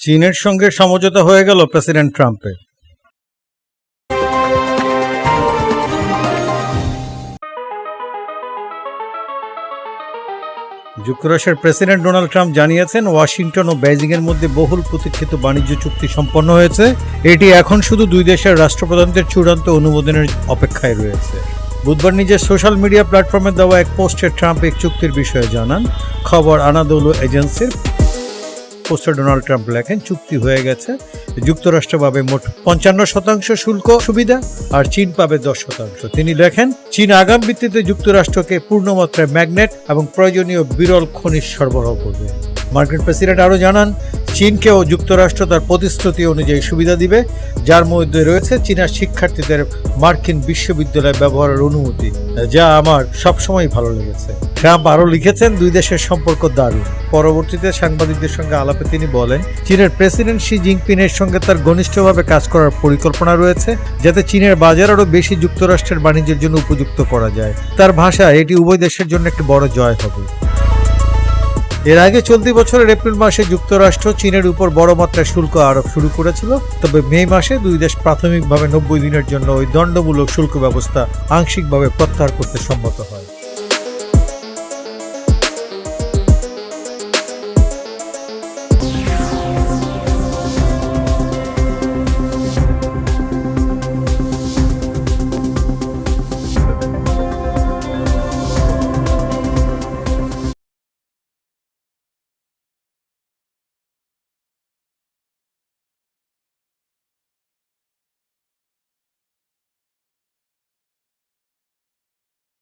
চীনের সঙ্গে সমঝোতা হয়ে গেল প্রেসিডেন্ট ট্রাম্পের। যুক্তরাষ্ট্রের প্রেসিডেন্ট ডোনাল্ড ট্রাম্প জানিয়েছেন, ওয়াশিংটন ও বেজিং এর মধ্যে বহুল প্রতীক্ষিত বাণিজ্য চুক্তি সম্পন্ন হয়েছে। এটি এখন শুধু দুই দেশের রাষ্ট্রপ্রধানদের চূড়ান্ত অনুমোদনের অপেক্ষায় রয়েছে। বুধবার নিজের সোশ্যাল মিডিয়া প্ল্যাটফর্মে দেওয়া এক পোস্টে ট্রাম্প এই চুক্তির বিষয়ে জানান। খবর আনাদৌল এজেন্সির পোস্টার ডোনাল্ড ট্রাম্প লেখেন, চুক্তি হয়ে গেছে। যুক্তরাষ্ট্র পাবে মোট পঞ্চান্ন শতাংশ শুল্ক সুবিধা আর চীন পাবে দশ শতাংশ। তিনি লেখেন, চীন আগাম ভিত্তিতে যুক্তরাষ্ট্রকে পূর্ণমাত্রায় ম্যাগনেট এবং প্রয়োজনীয় বিরল খনিজ সরবরাহ করবে। মার্কিন প্রেসিডেন্ট আরও জানান, চীনকেও যুক্তরাষ্ট্র তার প্রতিশ্রুতি অনুযায়ী সুবিধা দিবে, যার মধ্যে রয়েছে চীনা শিক্ষার্থীদের মার্কিন বিশ্ববিদ্যালয় ব্যবহারের অনুমতি, যা আমার সবসময় ভালো লেগেছে। ট্রাম্প আরও লিখেছেন, দুই দেশের সম্পর্ক দারুণ। পরবর্তীতে সাংবাদিকদের সঙ্গে আলাপে তিনি বলেন, চীনের প্রেসিডেন্ট শি জিনপিংয়ের সঙ্গে তার ঘনিষ্ঠভাবে কাজ করার পরিকল্পনা রয়েছে, যাতে চীনের বাজার আরও বেশি যুক্তরাষ্ট্রের বাণিজ্যের জন্য উপযুক্ত করা যায়। তার ভাষায় এটি উভয় দেশের জন্য একটি বড় জয় হবে। এর আগে চলতি বছরের এপ্রিল মাসে যুক্তরাষ্ট্র চীনের উপর বড় মাত্রায় শুল্ক আরোপ শুরু করেছিল, তবে মে মাসে দুই দেশ প্রাথমিকভাবে নব্বই দিনের জন্য ওই দণ্ডমূলক শুল্ক ব্যবস্থা আংশিকভাবে প্রত্যাহার করতে সম্মত হয়।